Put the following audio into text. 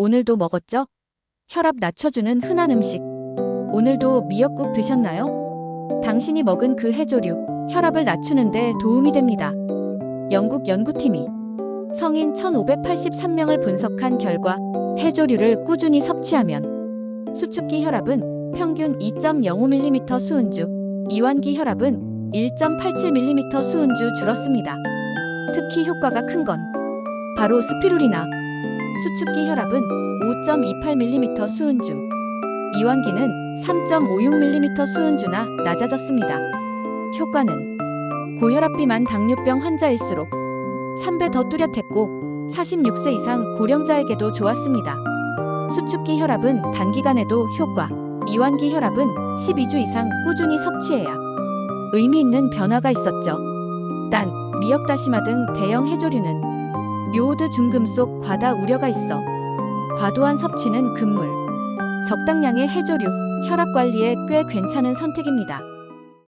오늘도 먹었죠? 혈압 낮춰주는 흔한 음식. 오늘도 미역국 드셨나요? 당신이 먹은 그 해조류, 혈압을 낮추는데 도움이 됩니다. 영국 연구팀이 성인 1583명을 분석한 결과 해조류를 꾸준히 섭취하면 수축기 혈압은 평균 2.05mm 수은주, 이완기 혈압은 1.87mm 수은주 줄었습니다. 특히 효과가 큰 건 바로 스피루리나. 수축기 혈압은 5.28mm 수은주, 이완기는 3.56mm 수은주나 낮아졌습니다. 효과는 고혈압 비만 당뇨병 환자일수록 3배 더 뚜렷했고 46세 이상 고령자에게도 좋았습니다. 수축기 혈압은 단기간에도 효과, 이완기 혈압은 12주 이상 꾸준히 섭취해야 의미 있는 변화가 있었죠. 딴, 미역 다시마 등 대형 해조류는 묘오드 중금속 과다 우려가 있어 과도한 섭취는 금물, 적당량의 해조류, 혈압 관리에 꽤 괜찮은 선택입니다.